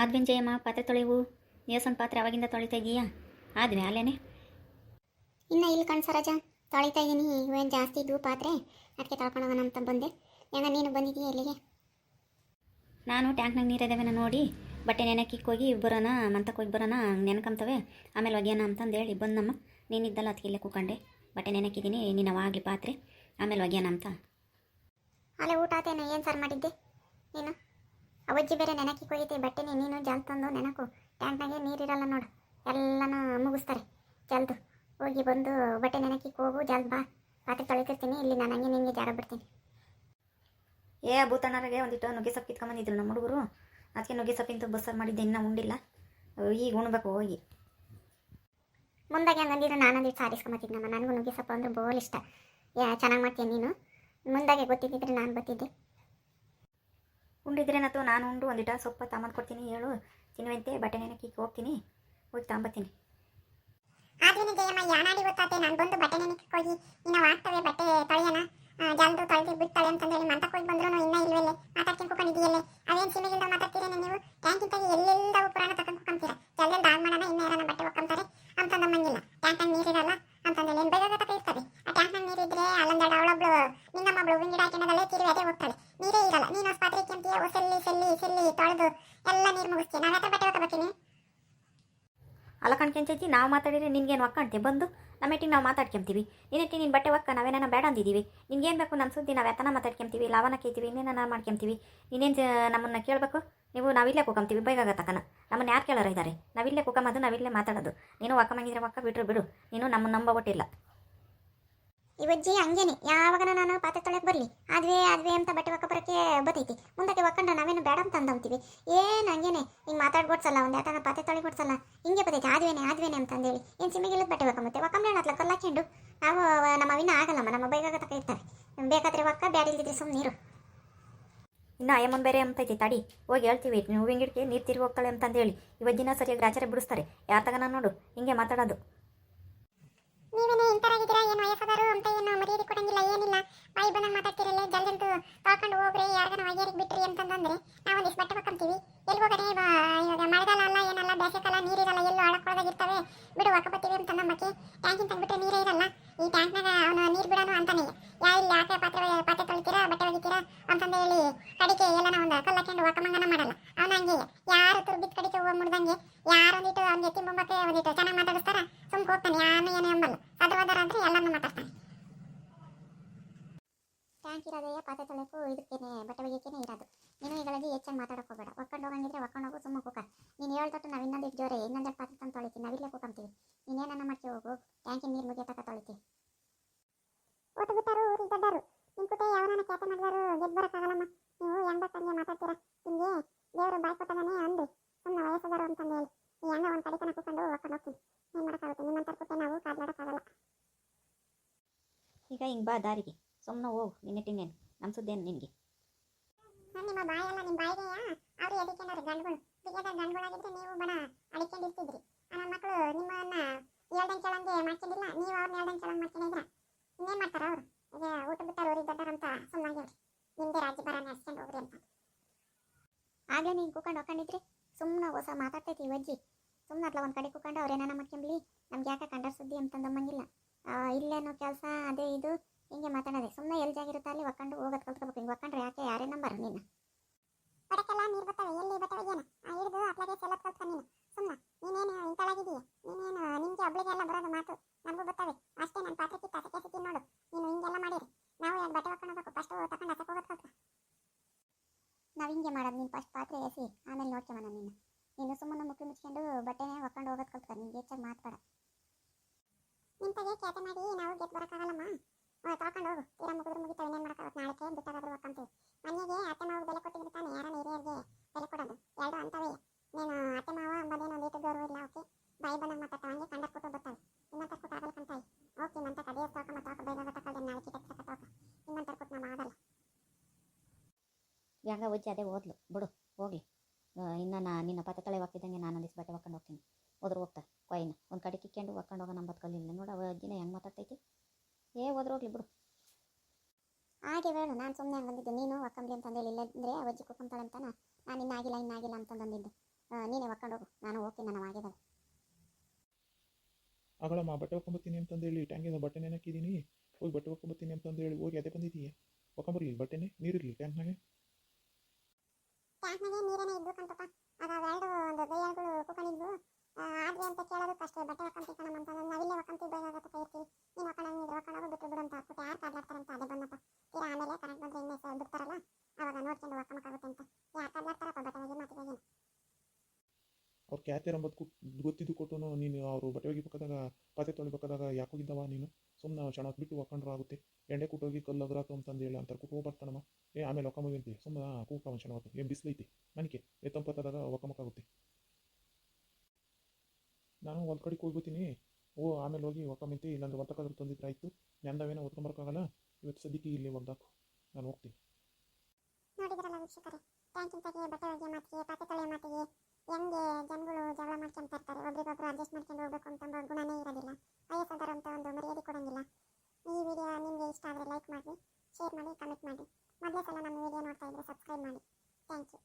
ಆದ್ವೇನ್ ಜಯಮ್ಮ ಪಾತ್ರೆ ತೊಳೆವು ನೀರ್ಸೊಂದು ಪಾತ್ರೆ ಅವಾಗಿಂದ ತೊಳಿತಾ ಇದೀಯಾ? ಆದ್ವಿ ಅಲ್ಲೇನೆ. ಇನ್ನು ಇಲ್ಲಿ ಕಣ್ ಸರಜ ತೊಳಿತಾ ಇದ್ದೀನಿ ಇವೇನು ಜಾಸ್ತಿ ಇದ್ವು ಪಾತ್ರೆ? ಅದಕ್ಕೆ ತೊಳ್ಕೊಂಡೋಗೋಣ ಅಂತ ಬಂದೆ. ಯಾಕ ನೀನು ಬಂದಿದ್ದೀಯ ಇಲ್ಲಿಗೆ? ನಾನು ಟ್ಯಾಂಕ್ನಾಗ ನೀರಿದಾವೆನ ನೋಡಿ. ಬಟ್ಟೆ ನೆನಕಿಕ್ಕೆ ಹೋಗಿ ಬರೋಣ ಮಂತಕ್ಕೆ ಹೋಗಿ ಬರೋಣ ನೆನಕಂತವೆ. ಆಮೇಲೆ ಒಗ್ಯಾನ ಅಂತಂದು ಹೇಳಿ ಬಂದಮ್ಮ ನೀನಿದ್ದಲ್ಲ ಅದಕ್ಕೆ ಇಲ್ಲೇ ಕೂಕೊಂಡೆ. ಬಟ್ಟೆ ನೆನಕಿದ್ದೀನಿ ನೀನು ಅವಾಗಲಿ ಪಾತ್ರೆ. ಆಮೇಲೆ ಒಗ್ಯಾನ ಅಂತ. ಅಲ್ಲೇ ಊಟ ಆತೇನೆ? ಏನು ಸರ್ ಮಾಡಿದ್ದೆ? ನೀನು? ಅವಜ್ಜಿ ಬೇರೆ ನೆನಕಿ ಹೋಗಿದ್ದೆ ಬಟ್ಟೆನೇ ನೀನು ಜಲ್ ತಂದು ನೆನಕು. ಟ್ಯಾಂಕ್ನಾಗೆ ನೀರಿರಲ್ಲ ನೋಡು. ಎಲ್ಲನೂ ಮುಗಿಸ್ತಾರೆ. ಜಲ್ದು. ಹೋಗಿ ಬಂದು ಬಟ್ಟೆ ನೆನಕಿ ಹೋಗು ಜಲ್ದ್ ಬಾ. ಪಾತ್ರೆ ತೊಳಿತಿರ್ತೀನಿ ಇಲ್ಲಿ ನಾನು ಹಂಗೆ ನಿಂಗೆ ಜಾಗ ಬಿಡ್ತೀನಿ. ಏ ಭೂತಣ್ಣರಿಗೆ ಒಂದಿಟ್ಟು ನುಗ್ಗೆ ಸೊಪ್ಪು ಕಿತ್ಕೊಂಬಂದಿದ್ರು ನಮ್ಮ ಹುಡುಗರು. ಅದಕ್ಕೆ ನುಗ್ಗೆ ಸೊಪ್ಪಿಂದು ಬಸ್ಸಾರು ಮಾಡಿದ್ದೆ ಇನ್ನೂ ಉಂಡಿಲ್ಲ. ಈಗ ಉಣ್ಬೇಕು ಹೋಗಿ. ಮುಂದಾಗೆ ಹಂಗಂದಿದ್ರೆ ನಾನೊಂದಿಟ್ಟು ಸಾರಿಸ್ಕೊಂಬತ್ತಿದ್ನಮ್ಮ ನನಗೂ ನುಗ್ಗೆ ಸೊಪ್ಪು ಅಂದ್ರೆ ಬೋಲ್ ಇಷ್ಟ. ಯಾ ಚೆನ್ನಾಗಿ ಮಾಡ್ತೀನಿ ನೀನು? ಮುಂದಾಗೆ ಗೊತ್ತಿದ್ದಿದ್ರೆ ನಾನು ಬರ್ತಿದ್ದೆ. ಉಂಡಿದ್ರೇನತ್ತು ನಾನು ಉಂಡು ಒಂದಿಟ ಸೊಪ್ಪು ತಗೊಂಬಂದು ಕೊಡ್ತೀನಿ, ಹೇಳು. ತಿನ್ನುವಂತೆ, ಬಟ್ಟೆ ನೆನಕ್ಕೆ ಹೋಗ್ತೀನಿ. ಹೋಗಿ ತಗೊಂಬತ್ತೀನಿ ಆದ್ರೂ ಜಯಮ್ಮ ಯಾನಾಡಿ ಗೊತ್ತಾತೆ, ನಾನು ಬಂದು ಬಟ್ಟೆ ನೆನಕ್ಕೆ ಹೋಗಿ ಇನ್ನು ಆಗ್ತವೆ ಬಟ್ಟೆ ತೊಳೆಯೋಣ ಜಲ್ದು ತೊಳೆದು ಬಿಡ್ತಾಳೆ ಅಂತಂದೇಳಿ ಮಂತಕ್ಕೆ ಹೋಗಿ ಬಂದ್ರು ಇನ್ನೂ ಇಲ್ವಲ್ಲೇ ಮಾತಾಡ್ಕೊಂಡು ಕೂಕೊಂಡಿದೆಯಲ್ಲೇ ಅವೇನು ಸಿಮೆಗಿಲ್ದ ಮಾತಾಡ್ತೀರೇನೆ ನೀವು? ಟ್ಯಾಂಕಿಂತ ಎಲ್ಲೆಲ್ಲದವು ಪುರಾಣ ತಗೊಂಡು ಕೂಕೊಂತೀರ ಜಲ್ದಲ್ಲಿ ದಾಲ್ ಮಾಡೋಣ ಇನ್ನೂ ಯಾರನ್ನ ಬಟ್ಟೆ ಒಕ್ಕಂತಾರೆ? ಅಂತಂದಮ್ಮಂಗಿಲ್ಲ ಟ್ಯಾಂಕ್ನಾಗ ನೀರಿರಲ್ಲ? ಅಂತಂದೇಳಿ ಏನು ಬೇಗ ತಕ ಇರ್ತದೆ ಆ ಟ್ಯಾಂಕ್ನಾಗ ನೀರಿದ್ರೆ ಅಲ್ಲೊಂದೆರಡು ಅವಳೊಬ್ಳು ನಿನ್ನಮ್ಮೊಬ್ಳು ಹೂವಿನ ಗಿಡ ಹಾಕಿನದಲ್ಲೇ ತಿರುವಿ ಅದೇ ಹೋಗ್ತಾಳೆ. ತೊಳೆದು ಎಲ್ಲ ನೀರು ಮುಗಿಸ್ತೀನಿ. ನಾನು ಹತ್ರ ಬಟ್ಟೆ ಒಕ್ಕಬತ್ತೀನಿ ಅಲ್ಲ ಕಣ್ಕೊಂತೈತಿ ನಾವು ಮಾತಾಡಿದ್ರೆ ನಿನ್ಗೇನು ಒಕ್ಕಂತೆ ಬಂದು, ನಮ್ಮ ಹೆಟ್ಟಿಗೆ ನಾವು ಮಾತಾಡ್ಕೊಂತೀವಿ. ನಿನ್ನಟ್ಟಿ ನಿನ್ನ ಬಟ್ಟೆ ಒಕ್ಕ ನಾವೇನ ಬೇಡ ಅಂದಿದ್ದೀವಿ ನಿನ್ಗೇನು ಬೇಕು ನಮ್ಮ ಸುದ್ದಿ ನಾವು ಎತ್ತನ ಮಾತಾಡ್ಕೊಂತೀವಿ ಲಾವನ ಕೇಳ್ತೀವಿ, ಇನ್ನೇನ ಮಾಡ್ಕೊಂತೀವಿ. ನೀನೇನು ನಮ್ಮನ್ನ ಕೇಳಬೇಕು? ನೀವು ನಾವಿಲ್ಲೇ ಕೂಕಂತೀವಿ ಬೈಗಾಗ ತಕನ. ನಮ್ಮನ್ನ ಯಾರು ಕೇಳೋರು ಇದ್ದಾರೆ ನಾವಿಲ್ಲೇ ಕೂಕಂಬದು, ನಾವಿಲ್ಲೇ ಮಾತಾಡೋದು. ನೀನು ಒಕ್ಕ ಮಂಗಿದ್ರೆ ಒಕ್ಕ ಬಿಟ್ಟರು ಬಿಡು. ನೀನು ನಮ್ಮ ನಂಬಬಿಟ್ಟಿಲ್ಲ ಇವಜ್ಜಿ ಹಂಗೇನೆ ಯಾವಾಗ ನಾನು ಪಾತ್ರೆ ತೊಳೆಯಕ್ಕೆ ಬರಲಿ. ಅದ್ವೇ ಅದ್ವೇ ಅಂತ ಬಟ್ಟೆ ಒಕ್ಕ ಬರೋಕ್ಕೆ ಬರ್ತೈತಿ ಮುಂದಕ್ಕೆ ಒಕ್ಕಂಡ, ನಾವೇನು ಬೇಡ ಅಂತ ಅಂದಂತೀವಿ. ಏನು ಹಂಗೇನೆ, ಹಿಂಗೆ ಮಾತಾಡ್ಕೊಡ್ಸಲ್ಲ ಒಂದು ಯಾಕಂದ್ರೆ ಪಾತ್ರೆ ತೊಳೆಗೊಡ್ಸಲ್ಲ. ಹಿಂಗೆ ಬತೈತಿ ಆದ್ವೇನೆ ಆದ್ವೇನೆ ಅಂತಂದೇಳಿ ಏನು ಸಿಮಿಗಿಲ್ಲದ ಬಟ್ಟೆ ಒಕ್ಕ ಮತ್ತೆ ಒಕ್ಕಂಬ ಹೇಳತ್ಲ ಕಲ್ಲಾಕೊಂಡು ನಾವು ನಮ್ಮ ಅವಿನ ಆಗಲ್ಲಮ್ಮ, ನಮ್ಮ ಬೈಗಾಗ ಇರ್ತಾರೆ ಬೇಕಾದ್ರೆ ಒಕ್ಕ ಬ್ಯಾಡಿಲ್ದಿದ್ರೆ ಸುಮ್ಮನೆ ಇನ್ನು ಅಯ್ಯಮ್ಮನ ಬೇರೆ ಅಂತೈತಿ ತಡಿ. ಹೋಗಿ ಹೇಳ್ತೀವಿ ನೀವು ಹಿಂಗಿಡ್ಕೆ ನೀರು ತಿರುಗಿ ಹೋಗ್ತಾಳೆ ಅಂತಂದೇಳಿ ಇವತ್ತಿನ ಸರಿಯಾಗಿ ರಾಜರೇ ಬಿಡಿಸ್ತಾರೆ. ಯಾರ ತಗನ ನೋಡು, ಹಿಂಗೆ ಮಾತಾಡೋದು. ನೀವೇನೇ ಇಂತರಾಗಿದ್ದೀರಾ ಏನು ವಯಸ್ಸಾದರು ಅಂತ ಏನು ಮರ್ಯಾದೆ ಕೊಡಂಗಿಲ್ಲ, ಏನಿಲ್ಲ. ಬಾಯಿ ಬಂದಂಗೆ ಮಾತಾಡ್ತಿರಲ್ಲ ಜಲ್ದಂತು ತೊಳ್ಕೊಂಡು ಹೋಗ್ರಿ, ಯಾರಿಗಾನ ವೈದ್ಯರಿಗೆ ಬಿಟ್ರಿ ಅಂತಂದ್ರೆ ನಾವು ಒಂದಿಷ್ಟು ಬಟ್ಟೆ ಹಾಕೊಂತೀವಿ ಎಲ್ಲಿ ಹೋಗದೆ? ಇವಾಗ ಮಳೆಗಾಲ ಅಲ್ಲ, ಏನಲ್ಲ, ಬೇಸಿಗೆಕಾಲ, ನೀರಿರಲ್ಲ, ಎಲ್ಲೂ ಆಳಕ್ಕೊಳದಾಗಿರ್ತವೆ ಬಿಡು ಹಾಕಬತ್ತೀವಿ ಅಂತ ನಮ್ಮಕ್ಕೆ ಟ್ಯಾಂಕಿನ ತೆಗ್ಬಿಟ್ರೆ ನೀರೇ ಇರಲ್ಲ. ಈ ಟ್ಯಾಂಕ್ನಾಗ ಅವನು ನೀರು ಬಿಡೋನು ಅಂತಾನೆ. ಯಾ, ಇಲ್ಲಿ ಆಕೆ ಪಾತ್ರೆ ಪಾತ್ರೆ ತೊಳಿತೀರಾ, ಬಟ್ಟೆ ಒಗಿತೀರಾ ಅಂತಂದು ಹೇಳಿ ಕಡಿಕೆ ಎಲ್ಲನ ಒಂದು ಕಲ್ಲಕ್ಕೊಂಡು ವಾಕಮಂಗನ ಮಾಡಲ್ಲ. ಅವನ ಹಂಗೆ, ಯಾರು ತುರ್ಬಿದ್ ಕಡಿಕೆ ಹೋಗಿ ಮುಡ್ದಂಗೆ ಯಾರು ಒಂದಿಟ್ಟು ಅವ್ನಿಗೆ ತಿಂಬಕ್ಕೆ ಒಂದಿಟ್ಟು ಚೆನ್ನಾಗಿ ಮಾತಾಡಿಸ್ತಾರ ಸುಮ್ಕೆ ಹೋಗ್ತಾನೆ ಯಾನು ಏನು ಎಂಬಲ್ಲ ಅದ್ರವಾದರ ಅಂದ್ರೆ ಎಲ್ಲನೂ ಮಾತಾಡ್ತಾನೆ. ಟ್ಯಾಂಕ್ ಇರೋದೇ ಪಾತ್ರೆ ತೊಳೆಕು ಇದಕ್ಕೇನೆ ಬಟ್ಟೆ ಒಗಿಯಕ್ಕೇನೆ ಇರೋದು. ನೀನು ಇದರಲ್ಲಿ ಹೆಚ್ಚಾಗಿ ಮಾತಾಡಕ್ಕೆ ಹೋಗಬೇಡ ಒಕ್ಕೊಂಡು ಹೋಗಂಗಿದ್ರೆ ಒಕ್ಕೊಂಡು ಹೋಗು, ಸುಮ್ಮ ಕೂಕ. ನೀನು ಹೇಳ್ತಟ್ಟು ನಾವು ಇನ್ನೊಂದು ಜೋರೆ, ಇನ್ನೊಂದು ಪಾತ್ರೆ ತಂದು ತೊಳಿತೀವಿ ನಾವಿಲ್ಲೇ ಕೂಕಂತೀವಿ. ನೀನೇನನ್ನ ಮಾಡ್ತೀವಿ ಹೋಗು ಟ್ಯಾಂಕಿನ ನೀರು ಮುಗಿಯ ತಕ ತೊಳಿತೀವಿ ಓಟು ಬಿಟ್ಟಾರು, ಊರಿಗೆ ದೊಡ್ಡರು ನಿಮ್ಮ ಕುಟೆ ಯಾವನ ಕ್ಯಾತೆ ಮಾಡಿದಾರು ಗೆದ್ದು ಬರೋಕ್ಕಾಗಲ್ಲಮ್ಮ. ನೀವು ಹೆಂಗ್ ಬೇಕಂಗೆ ಮಾತಾಡ್ತೀರಾ? ನಿಮಗೆ ದೇವರು ಬಾಯ್ ಕೊಟ್ಟದಾನೆ ಅಂದು ಸುಮ್ಮನೆ ವಯಸ್ಸದಾರು ಅಂತಂದು ಹೇಳಿ. ಈ ಹೆಂಗ ಒಂದು ಕಡೆ ತನಕ ಕೂಕೊಂಡು ಒಕ್ಕೊಂಡು ಹೋಗ್ತೀನಿ ಏನು ಮಾಡೋಕ್ಕಾಗುತ್ತೆ? ನಿಮ್ಮಂತರ ಕುಟೆ ನಾವು ಕಾಡ್ಲಾಡಕ್ಕಾಗಲ್ಲ ಈಗ ಹಿಂಗೆ ಬಾ ದಾರಿಗೆ. ಸುಮ್ಮನೆ ಹೋಗು ನಿನ್ನೆಟ್ಟಿನೇನು ನಮ್ಮ ಸುದ್ದೇನು ನಿನಗೆ? ನಾನು ನಿಮ್ಮ ಬಾಯಲ್ಲ ನಿಮ್ಮ ಬಾಯಿಗೆಯ ಅವ್ರು ಎದಕ್ಕೇನಾರು ಗಂಡುಗಳು? ಬಿಗಿಯದ ಗಂಡುಗಳಾಗಿದ್ರೆ ನೀವು ಬಣ ಅಡಿಕೊಂಡಿರ್ತಿದ್ರಿ ನನ್ನ ಮಕ್ಕಳು ನಿಮ್ಮನ್ನ ಹೇಳ್ದಂಗೆ ಕೇಳಂಗೆ ಮಾಡ್ಕೊಂಡಿಲ್ಲ, ನೀವು ಅವ್ರನ್ನ ಹೇಳ್ದಂಗೆ ಕೇಳಂಗೆ ಮಾಡ್ಕೊಂಡಿದ್ರೆ ಇನ್ನೇನು ಮಾಡ್ತಾರ ಅವರು? ಈಗ ಊಟ ಬಿಟ್ಟಾರ ಊರಿಗೆ ದೊಡ್ಡರಂತ ಸುಮ್ಮನೆ ನಿಮ್ಮದೇ ರಾಜ್ಯ ಬರ ನಡೆಸ್ಕೊಂಡು ಹೋಗ್ರಿ ಅಂತ. ಆಗಲೇ ನೀನು ಕೂಕೊಂಡು ಹೋಗ್ಕೊಂಡಿದ್ರಿ ಸುಮ್ಮನೆ ಹೊಸ ಮಾತಾಡ್ತೈತಿ ಇವಜ್ಜಿ ಸುಮ್ಮನೆ ಅಟ್ಲ ಒಂದು ಕಡೆ ಕೂಕೊಂಡು ಅವ್ರು ಏನಾನ ಮಾಡ್ಕೊಂಬ್ಲಿ ನಮ್ಗೆ ಯಾಕೆ ಕಂಡರ್ ಸುದ್ದಿ ಅಂತಂದಮ್ಮಂಗಿಲ್ಲ ಇಲ್ಲೇನೋ ಕೆಲಸ, ಅದೇ ಇದು. ಹಿಂಗೆ ಮಾತಾಡೋದೆ. ಸುಮ್ಮನೆ ಎಲ್ಲಿ ಜಾಗಿರುತ್ತೆ ಅಲ್ಲಿ ಒಕ್ಕೊಂಡು ಹೋಗೋದು ಕಲ್ತ್ಕೋಬೇಕು ಹಿಂಗೆ ಒಕ್ಕೊಂಡ್ರೆ ಯಾಕೆ ಯಾರೇ ನಂಬರ್ ನೀನು? ಬಡಕೆಲ್ಲ ನೀರು ಬರ್ತವೆ ಎಲ್ಲಿ ಬರ್ತವೆ ಏನು? ಹಿಡಿದು ಅತ್ಲಾಗೆ ಎಲ್ಲ ಕಲ್ತ್ಕೊ ನೀನು. ಸುಮ್ಮನೆ ನೀನೇನು ಇಂತಳಾಗಿದೀಯ ನೀನೇನು ನಿಮಗೆ ಒಬ್ಳಿಗೆ ಎಲ್ಲ ಬರೋದು ಮಾತು ನಮಗೂ ಬರ್ತವೆ ಅಷ್ಟೇ ನನ್ನ ಪಾತ್ರೆ ಕಿತ್ತ ಸೆಕೆ ಸಿಕ್ಕಿ ನೋಡು. ನೀನು ಹಿಂಗೆಲ್ಲ ಮಾಡಿರಿ. ನಾವು ಎರಡು ಬಟ್ಟೆ ಒಕ್ಕೊಂಡು ಹೋಗ್ಬೇಕು? ಫಸ್ಟ್ ತಗೊಂಡು ಹಸಕ್ಕೆ ಹೋಗೋದು ಕಲ್ತ್ಕೊ ನಾವು ಹಿಂಗೆ ಮಾಡೋದು ನೀನು ಫಸ್ಟ್ ಪಾತ್ರೆ ಎಸಿ ಆಮೇಲೆ ನೋಡ್ಕೊಂಬನ ನೀನು. ನೀನು ಸುಮ್ಮನೆ ಮುಖಿ ಮುಚ್ಕೊಂಡು ಬಟ್ಟೆನೇ ಒಕ್ಕೊಂಡು ಹೋಗೋದು ಕಲ್ತ್ಕೊ ನಿಂಗೆ ಹೆಚ್ಚಾಗಿ ಮಾತಾಡ ನಿಂತಾಗೆ ಕ್ಯಾತೆ ಮಾಡಿ ನಾವು ಗೆದ್ದು ಬರೋಕ್ಕಾಗಲ್ಲಮ್ಮ. ತೊಳ್ಕೊಂಡು ಹೋಗು. ತೀರಾ ಮುಗಿದ್ರು ಮುಗಿತಾವೆ, ಇನ್ನೇನು ಮಾಡೋಕ್ಕಾಗುತ್ತೆ? ನಾಳೆ ಕೈ ಬಿಟ್ಟಾಗಾದ್ರೂ ಒಕ್ಕಂತೀವಿ ಮನೆಗೆ ಅತ್ತೆ ಮಾವು ಬೆಲೆ ಕೊಟ್ಟಿದ್ರೆ ತಾನೆ, ಯಾರನ್ನ ಹಿರಿಯರಿಗೆ ಬೆಲೆ ಕೊಡೋದು? ಎರಡು ಅಂತವೇ. ನೀನು ಅತ್ತೆ ಮಾವ ಅಂಬದೇನು ಒಂದಿಟ್ಟು ಗೌರವ ಇಲ್ಲ ಓಕೆ ಬಾಯಿ ಬಂದಂಗೆ ಮಾತಾಡ್ತಾವ, ಹಂಗೆ ಕಂಡ ಕೊಟ್ಟು ಬರ್ತಾವೆ ಇನ್ನೊಂದು ಕೊಟ್ಟು ಆಗಲ್ಲ ಕಂತಾಯಿ ಓಕೆ ನಂತ ಕಡಿಯೋ ತೋಕ ಮತ್ತು ತೋಕ ಬೇಗ ತಗೊಳ್ಳಿ ನಾಳೆ ಕಿಟಕ್ ತಕ ತೋಕ ಇನ್ನೊಂದು ನಮ್ಮ ಆಗಲ್ಲ. ಹೆಂಗ ಉಜ್ಜಿ ಅದೇ ಓದ್ಲು. ಬಿಡು, ಹೋಗ್ಲಿ. ಇನ್ನು ನಾ, ನಿನ್ನ ಪತ್ತೆ ತಲೆ ಹೋಗ್ತಿದ್ದಂಗೆ ನಾನು ಒಂದಿಷ್ಟು ಬಟ್ಟೆ ಹಾಕೊಂಡು ಹೋಗ್ತೀನಿ. ಹೋದ್ರೆ ಹೋಗ್ತಾ ಕೊಯ್ನ. ಒಂದು ಕಡೆ ಕಿಕ್ಕೊಂಡು ಹಾಕೊಂಡು ಹೋಗೋ ನಂಬತ್ತು ಕಲ್ಲಿಲ್ಲ ನೋಡು ಅಜ್ಜಿನ ಹೆಂಗೆ ಮಾತಾಡ್ತೈತಿ? ಏ ಹೋದ್ರೋಗ್ಲಿ ಬಿಡು. ಹಾಗೆ ಹೇಳು ನಾನು ಸುಮ್ಮನೆ ಬಂದಿದ್ದೆ ನೀನು ಒಕ್ಕಂಬ್ಲಿ ಅಂತಂದೇಳಿ ಇಲ್ಲ ಅಂದರೆ ಅವಜ್ಜಿ ಕುಕ್ಕಂತಾಳೆ ಅಂತಾನ? ನಾನು ಇನ್ನಾಗಿಲ್ಲ ಇನ್ನಾಗಿಲ್ಲ ಅಂತಂದಿದ್ದೆ ಆ, ನೀನೇ ಒಕ್ಕೊಂಡೋಗು ಹೋಗು. ನಾನು ಹೋಗ್ತೀನಿ ನಾನು ಆಗಿದ್ದಾವೆ ಆಗಳಮ್ಮ ಬಟ್ಟೆ ಒಕ್ಕೊಂಬತ್ತೀನಿ ಅಂತಂದೇಳಿ ಟ್ಯಾಂಕಿಂದ ಬಟ್ಟೆ ಹಾಕಿದ್ದೀನಿ ಹೋಗಿ ಬಟ್ಟೆ ಒಕ್ಕೊಂಬತ್ತೀನಿ ಅಂತಂದೇಳಿ ಹೇಳಿ. ಹೋಗಿ ಅದೇ ಬಂದಿದ್ದೀಯ ಒಕ್ಕೊಂಬರ್ಲಿ ಬಟ್ಟೆನೆ? ನೀರಿರಲಿ ಟ್ಯಾಂಕ್ನಾಗೆ? ಟ್ಯಾಂಕ್ನಾಗೆ ನೀರೇನೇ ಇದ್ದು ಕಂತಪ್ಪ ಆಗ ಎರಡು ಒಂದು ಗೈಯಾಳುಗಳು ಕೂಕೊಂಡಿದ್ವು ಆದ್ರೆ ಅಂತ ಅಂತ ಕಷ್ಟ ಬಟ್ಟೆ ಹಾಕೊಂತೀವಿ ಕಣಮ್ಮ ಅಂತ ನಾನು ನಾವಿಲ್ಲೇ ಹಾಕೊಂತೀವಿ ಬೇಕಾಗತ್ತೆ ಕೈ ಇರ್ತೀವಿ ನೀನು ಹಾಕೊಂಡಂಗಿದ್ರೆ ಹಾಕೊಂಡೋಗು ಬಿಟ್ಟು ಬಿಡು ಅಂತ ಹಾಕ್ಬಿಟ್ಟು ಯಾರು ಕಾಡ್ಲಾಡ್ತಾರಂತ ಅದೇ ಬಂದಪ್ಪ ತೀರಾ ಆಮೇಲೆ ಕರೆಂಟ್ ಬಂದ್ರೆ ಇನ್ನೇ ಸ- ಬಿಡ್ತಾರಲ್ಲ ಅವಾಗ ನೋಡ್ಕೊಂಡು ಹಾಕೋಕ್ಕಾಗುತ್ತೆ ಅಂತ ಯಾರು ಕಾಡ್ಲಾಡ್ತಾರಪ್ಪ ಬಟ್ಟೆ ಒಗೆ ಮಾತಿಗೆ ಅವ್ರು ಕ್ಯಾತೆ ಎಂಬುದು ಗೊತ್ತಿದ್ದು ಕೊಟ್ಟು ನೀನು ಅವರು ಬಟ್ಟೆ ಒಗಿಬೇಕಾದಾಗ ಪಾತ್ರೆ ತೊಳಿಬೇಕಾದಾಗ ಯಾಕೆ ಹೋಗಿದ್ದವ ನೀನು? ಸುಮ್ಮನೆ ಚೆನ್ನಾಗಿ ಬಿಟ್ಟು ಹಾಕೊಂಡ್ರೆ ಆಗುತ್ತೆ. ಎಣ್ಣೆ ಕುಟ್ಟೋಗಿ ಕಲ್ಲು ಅಗ್ರಾತು ಅಂತಂದು ಹೇಳಿ ಅಂತಾರೆ. ಕುಟ್ಟು ಹೋಗ್ಬರ್ತಾನಮ್ಮ. ಏ, ಆಮೇಲೆ ಹೊಕ್ಕಂಬಂತಿ ಸುಮ್ಮನೆ ಕೂಕ ಹೊತ್ತು. ಏನು ಬಿಸಿಲೈತಿ ನನಗೆ ಏ ತಂಪತ್ತಾದಾಗ ಹೊಕ್ಕಮಕ್ಕಾಗುತ್ತೆ ನಾನು ಒಂದು ಕಡೆಗೆ ಹೋಗ್ಬಿಡ್ತೀನಿ ಓ, ಆಮೇಲೆ ಹೋಗಿ ಒಕ್ಕಮಿಂತಿ ಇಲ್ಲಾಂದ್ರೆ ಒತ್ತಕ್ಕಾದ್ರೂ ತಂದಿದ್ರೆ ಆಯಿತು. ನೆಂದವೇನೋ ಒತ್ಕೊಂಬರ್ಕಾಗಲ್ಲ ಇವತ್ತು ಸದ್ಯಕ್ಕೆ ಇಲ್ಲಿ ಒಗ್ದಾಕು. ನಾನು ಹೋಗ್ತೀನಿ. ನೋಡಿದ್ರಲ್ಲ ವೀಕ್ಷಕರೇ. ಬಟ್ಟೆ ಒಗೆ ಮಾತಿಗೆ, ಪಾತ್ರೆ ತೊಳೆಯ ಮಾತಿಗೆ. ಹೆಂಗೆ ಜನಗಳು ಜಗಳ ಮಾಡ್ಕೊಂತ ಇರ್ತಾರೆ, ಒಬ್ರಿಗೊಬ್ರು ಅಡ್ಜಸ್ಟ್ ಮಾಡ್ಕೊಂಡು ಹೋಗ್ಬೇಕು ಅಂತ ಗುಣನೇ ಇರೋದಿಲ್ಲ. ವಯಸ್ಸಾದವರು ಅಂತ ಒಂದು ಮರ್ಯಾದೆ ಕೊಡೋಂಗಿಲ್ಲ. ಈ ವಿಡಿಯೋ ನಿಮಗೆ ಇಷ್ಟ ಆದರೆ ಲೈಕ್ ಮಾಡಿ ಶೇರ್ ಮಾಡಿ ಕಮೆಂಟ್ ಮಾಡಿ. ಮೊದಲೇ ಸಲ ನಮ್ಮ ವಿಡಿಯೋ ನೋಡ್ತಾ ಇದ್ದರೆ ಸಬ್ಸ್ಕ್ರೈಬ್ ಮಾಡಿ. Thank you